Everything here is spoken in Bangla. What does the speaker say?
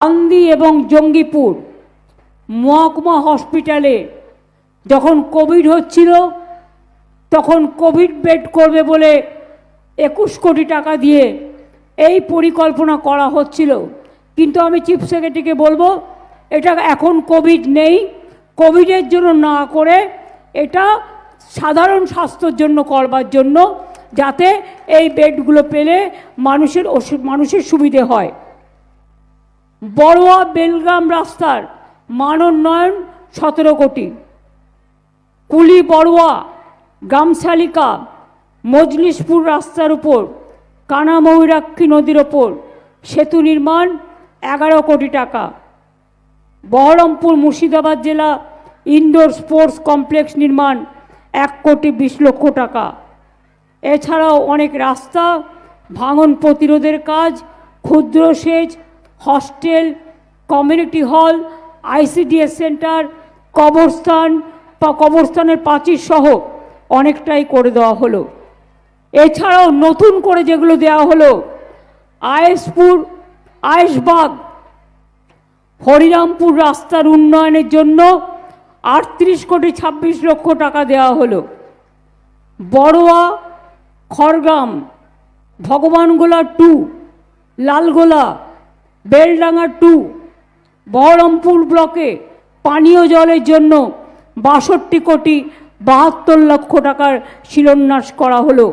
কান্দি এবং জঙ্গিপুর মহকুমা হসপিটালে যখন কোভিড হচ্ছিল, তখন কোভিড বেড করবে বলে একুশ কোটি টাকা দিয়ে এই পরিকল্পনা করা হচ্ছিল। কিন্তু আমি চিফ সেক্রেটারিকে বলব, এটা এখন কোভিড নেই। কোভিডের জন্য না করে এটা সাধারণ স্বাস্থ্যর জন্য করবার জন্য যাতে এই বেডগুলো পেলে মানুষের মানুষের সুবিধে হয়। বড়োয়া বেলগ্রাম রাস্তার মান উন্নয়ন সতেরো কোটি। কুলি বড়োয়া গামশালিকা মজলিশপুর রাস্তার উপর, কানাময়ূরাক্ষী নদীর ওপর সেতু নির্মাণ এগারো কোটি টাকা। বহরমপুর মুর্শিদাবাদ জেলা ইনডোর স্পোর্টস কমপ্লেক্স নির্মাণ এক কোটি বিশ লক্ষ টাকা। এছাড়াও অনেক রাস্তা, ভাঙন প্রতিরোধের কাজ, ক্ষুদ্র সেচ hostel, community hall, ICDS centre, কবরস্থান বা কবরস্থানের প্রাচীর সহ অনেকটাই করে দেওয়া হলো। এছাড়াও নতুন করে যেগুলো দেওয়া হলো, আয়েশপুর, আয়েশবাগ, হরিরামপুর রাস্তার উন্নয়নের জন্য আটত্রিশ কোটি ছাব্বিশ লক্ষ টাকা দেওয়া হলো। বড়োয়া, খড়গ্রাম, ভগবানগোলা টু লালগোলা বেলডাঙ্গা টু, বহরমপুর ব্লকে পানীয় জলের জন্য বাষট্টি কোটি বাহাত্তর লক্ষ টাকার শিলান্যাস করা হলো।